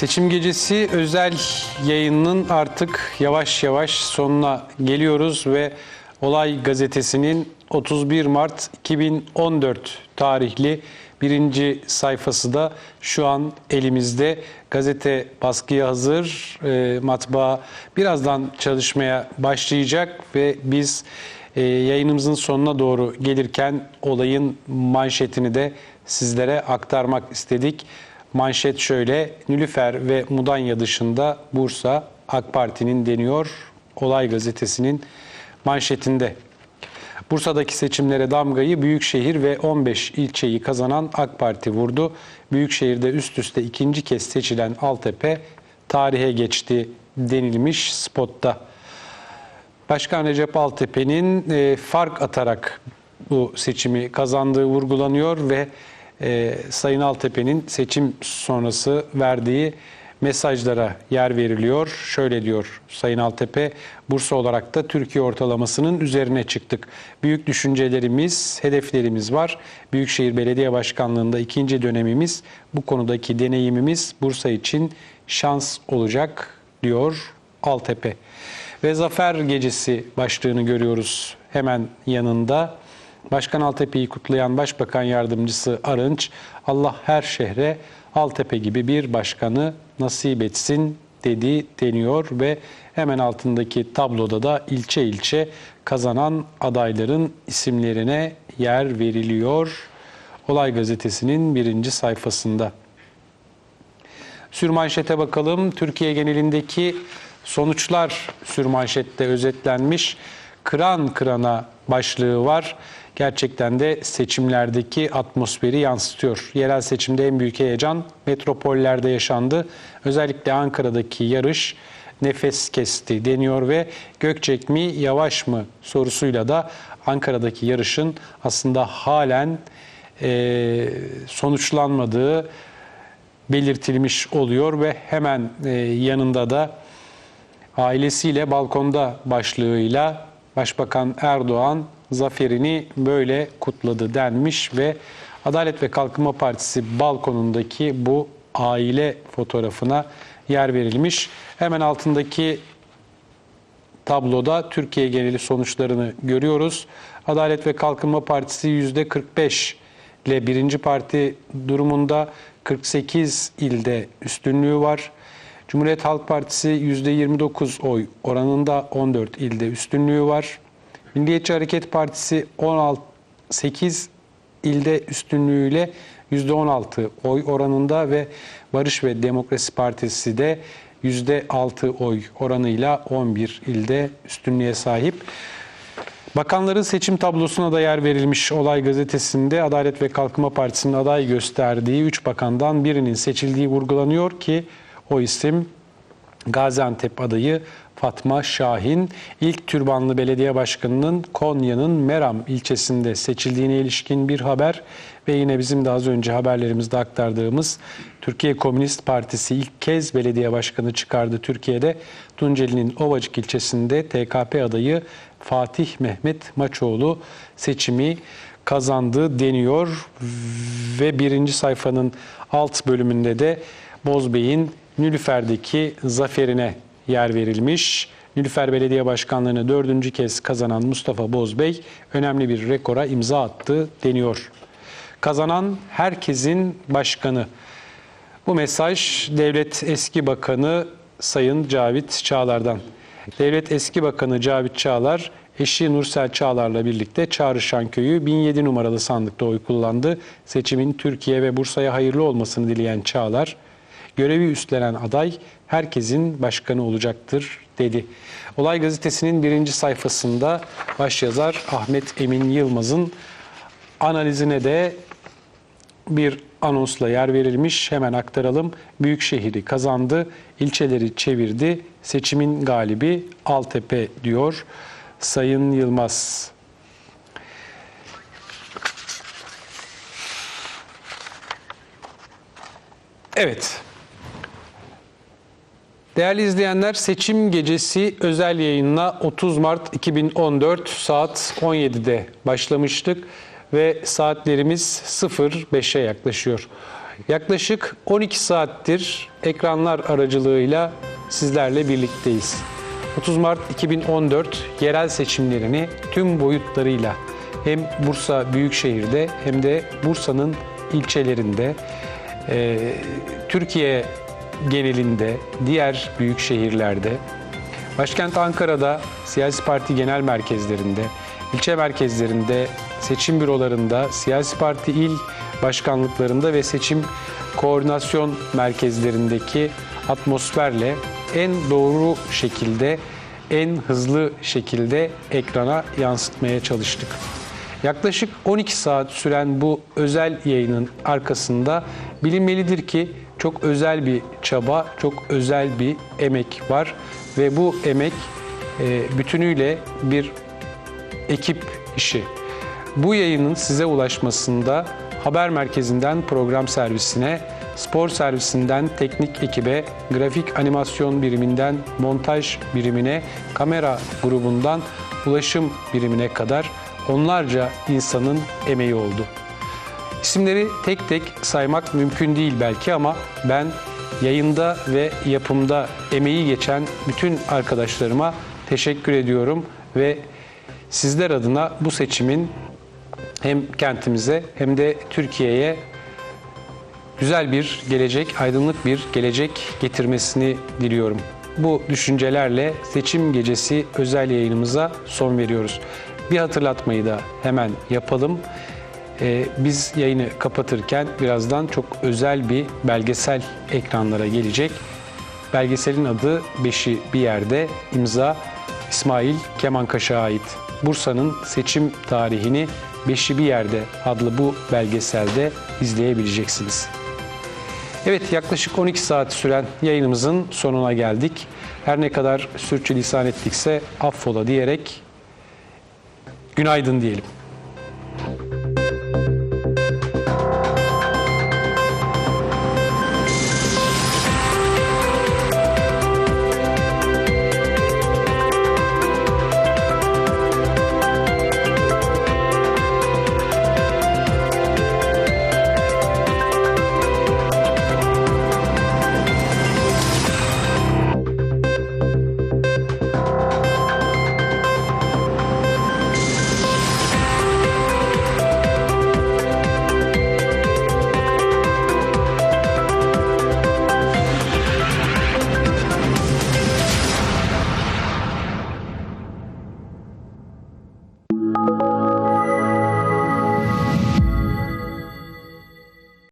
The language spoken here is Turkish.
Seçim gecesi özel yayınının artık yavaş yavaş sonuna geliyoruz ve Olay Gazetesi'nin 31 Mart 2014 tarihli birinci sayfası da şu an elimizde. Gazete baskıya hazır, e, matbaa birazdan çalışmaya başlayacak ve biz e, yayınımızın sonuna doğru gelirken olayın manşetini de sizlere aktarmak istedik. Manşet şöyle, Nülüfer ve Mudanya dışında Bursa AK Parti'nin deniyor. Olay gazetesinin manşetinde. Bursa'daki seçimlere damgayı Büyükşehir ve 15 ilçeyi kazanan AK Parti vurdu. Büyükşehir'de üst üste ikinci kez seçilen Altepe tarihe geçti denilmiş spotta. Başkan Recep Altepe'nin e, fark atarak bu seçimi kazandığı vurgulanıyor ve e, Sayın Altepe'nin seçim sonrası verdiği mesajlara yer veriliyor. Şöyle diyor Sayın Altepe, Bursa olarak da Türkiye ortalamasının üzerine çıktık. Büyük düşüncelerimiz, hedeflerimiz var. Büyükşehir Belediye Başkanlığı'nda ikinci dönemimiz, bu konudaki deneyimimiz Bursa için şans olacak diyor Altepe. Ve Zafer Gecesi başlığını görüyoruz hemen yanında. Başkan Altepe'yi kutlayan Başbakan Yardımcısı Arınç, Allah her şehre Altepe gibi bir başkanı nasip etsin dedi deniyor ve hemen altındaki tabloda da ilçe ilçe kazanan adayların isimlerine yer veriliyor. Olay Gazetesi'nin birinci sayfasında. Sürmanşete bakalım. Türkiye genelindeki sonuçlar sürmanşette özetlenmiş. Kıran kırana başlığı var. Gerçekten de seçimlerdeki atmosferi yansıtıyor. Yerel seçimde en büyük heyecan metropollerde yaşandı. Özellikle Ankara'daki yarış nefes kesti deniyor ve Gökçek mi Yavaş mı sorusuyla da Ankara'daki yarışın aslında halen e, sonuçlanmadığı belirtilmiş oluyor ve hemen e, yanında da ailesiyle balkonda başlığıyla Başbakan Erdoğan zaferini böyle kutladı denmiş ve Adalet ve Kalkınma Partisi balkonundaki bu aile fotoğrafına yer verilmiş. Hemen altındaki tabloda Türkiye geneli sonuçlarını görüyoruz. Adalet ve Kalkınma Partisi %45 ile birinci parti durumunda 48 ilde üstünlüğü var. Cumhuriyet Halk Partisi %29 oy oranında 14 ilde üstünlüğü var. Milliyetçi Hareket Partisi 16 8 ilde üstünlüğüyle %16 oy oranında ve Barış ve Demokrasi Partisi de %6 oy oranıyla 11 ilde üstünlüğe sahip. Bakanların seçim tablosuna da yer verilmiş olay gazetesinde Adalet ve Kalkınma Partisi'nin aday gösterdiği 3 bakandan birinin seçildiği vurgulanıyor ki o isim Gaziantep adayı Fatma Şahin ilk türbanlı belediye başkanının Konya'nın Meram ilçesinde seçildiğine ilişkin bir haber ve yine bizim de az önce haberlerimizde aktardığımız Türkiye Komünist Partisi ilk kez belediye başkanı çıkardı Türkiye'de. Tunceli'nin Ovacık ilçesinde TKP adayı Fatih Mehmet Maçoğlu seçimi kazandı deniyor ve birinci sayfanın alt bölümünde de Bozbey'in Nülüfer'deki zaferine yer verilmiş. Nülüfer Belediye Başkanlığı'nı dördüncü kez kazanan Mustafa Bozbey önemli bir rekora imza attı deniyor. Kazanan herkesin başkanı. Bu mesaj Devlet Eski Bakanı Sayın Cavit Çağlar'dan. Devlet Eski Bakanı Cavit Çağlar, eşi Nursel Çağlar'la birlikte Çağrışan Köyü 1007 numaralı sandıkta oy kullandı. Seçimin Türkiye ve Bursa'ya hayırlı olmasını dileyen Çağlar, görevi üstlenen aday herkesin başkanı olacaktır dedi. Olay gazetesinin birinci sayfasında başyazar Ahmet Emin Yılmaz'ın analizine de bir anonsla yer verilmiş. Hemen aktaralım. Büyükşehir'i kazandı, ilçeleri çevirdi. Seçimin galibi Altepe diyor Sayın Yılmaz. Evet. Değerli izleyenler seçim gecesi özel yayınla 30 Mart 2014 saat 17'de başlamıştık ve saatlerimiz 05'e yaklaşıyor. Yaklaşık 12 saattir ekranlar aracılığıyla sizlerle birlikteyiz. 30 Mart 2014 yerel seçimlerini tüm boyutlarıyla hem Bursa Büyükşehir'de hem de Bursa'nın ilçelerinde, e, Türkiye genelinde, diğer büyük şehirlerde, başkent Ankara'da siyasi parti genel merkezlerinde, ilçe merkezlerinde, seçim bürolarında, siyasi parti il başkanlıklarında ve seçim koordinasyon merkezlerindeki atmosferle en doğru şekilde, en hızlı şekilde ekrana yansıtmaya çalıştık. Yaklaşık 12 saat süren bu özel yayının arkasında bilinmelidir ki çok özel bir çaba, çok özel bir emek var ve bu emek e, bütünüyle bir ekip işi. Bu yayının size ulaşmasında haber merkezinden program servisine, spor servisinden teknik ekibe, grafik animasyon biriminden montaj birimine, kamera grubundan ulaşım birimine kadar onlarca insanın emeği oldu. İsimleri tek tek saymak mümkün değil belki ama ben yayında ve yapımda emeği geçen bütün arkadaşlarıma teşekkür ediyorum ve sizler adına bu seçimin hem kentimize hem de Türkiye'ye güzel bir gelecek, aydınlık bir gelecek getirmesini diliyorum. Bu düşüncelerle seçim gecesi özel yayınımıza son veriyoruz. Bir hatırlatmayı da hemen yapalım. Ee, biz yayını kapatırken birazdan çok özel bir belgesel ekranlara gelecek. Belgeselin adı Beşi Bir Yerde imza İsmail Kemankaş'a ait. Bursa'nın seçim tarihini Beşi Bir Yerde adlı bu belgeselde izleyebileceksiniz. Evet yaklaşık 12 saat süren yayınımızın sonuna geldik. Her ne kadar sürçülisan ettikse affola diyerek günaydın diyelim.